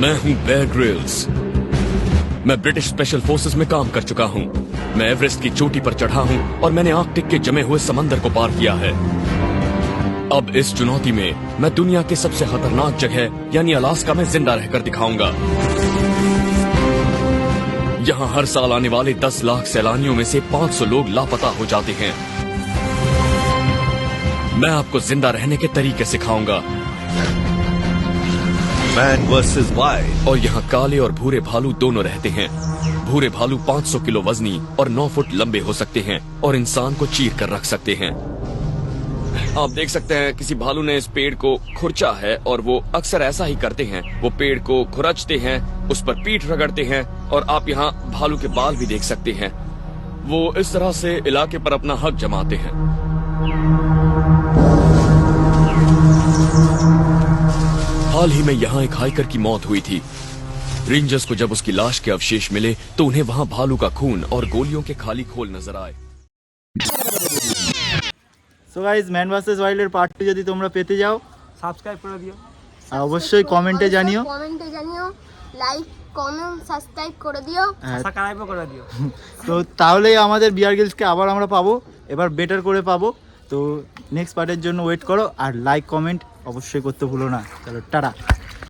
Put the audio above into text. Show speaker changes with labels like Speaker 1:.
Speaker 1: मैं हूँ Bear Grylls मैं ब्रिटिश स्पेशल फोर्सेस में काम कर चुका हूँ। मैं एवरेस्ट की चोटी पर चढ़ा हूँ और मैंने आर्कटिक के जमे हुए समंदर को पार किया है। अब इस चुनौती में मैं दुनिया के सबसे खतरनाक जगह, यानी अलास्का में ज़िंदा रहकर दिखाऊँगा। यहाँ हर साल आने वाले 10 लाख सैलानियों में से 500 लोग लापता हो जाते हैं। मैं आपको ज़िंदा रहने के तरीके सिखाऊँगा।
Speaker 2: मैन वर्सेस वाइल्ड
Speaker 1: और यहाँ काले और भूरे भालू दोनों रहते हैं। भूरे भालू 500 किलो वजनी और 9 फुट लंबे हो सकते हैं और इंसान को चीर कर रख सकते हैं। आप देख सकते हैं, किसी भालू ने इस पेड़ को खुरचा है और वो अक्सर ऐसा ही करते हैं। वो पेड़ को खुरचते हैं, उस पर पीठ रगड़ते हैं और आप यहाँ भालू के बाल भी देख सकते हैं। वो इस तरह से इलाके पर अपना हक जमाते हैं। हाल ही में यहाँ एक हाइकर की मौत हुई थी रेंजर्स को जब उसकी लाश के अवशेष मिले तो उन्हें वहाँ भालू का खून और गोलियों के खाली खोल नजर आए
Speaker 3: সো গাইজ ম্যান ভার্সেস ওয়াইল্ডের পার্ট টু যদি তোমরা পেতে যাও
Speaker 4: সাবস্ক্রাইব করে দিও
Speaker 3: আর অবশ্যই কমেন্টে জানিও
Speaker 5: কমেন্টে জানিও লাইক কমেন্ট সাবস্ক্রাইব করে দিও
Speaker 3: হ্যাঁ,
Speaker 4: সাবস্ক্রাইবও করে দিও
Speaker 3: তো তাহলেই আমাদের বিয়ার গিলসকে আবার আমরা পাবো এবার বেটার করে পাবো তো নেক্সট পার্টের জন্য ওয়েট করো আর লাইক কমেন্ট অবশ্যই করতে ভুলো না। চলো টাটা।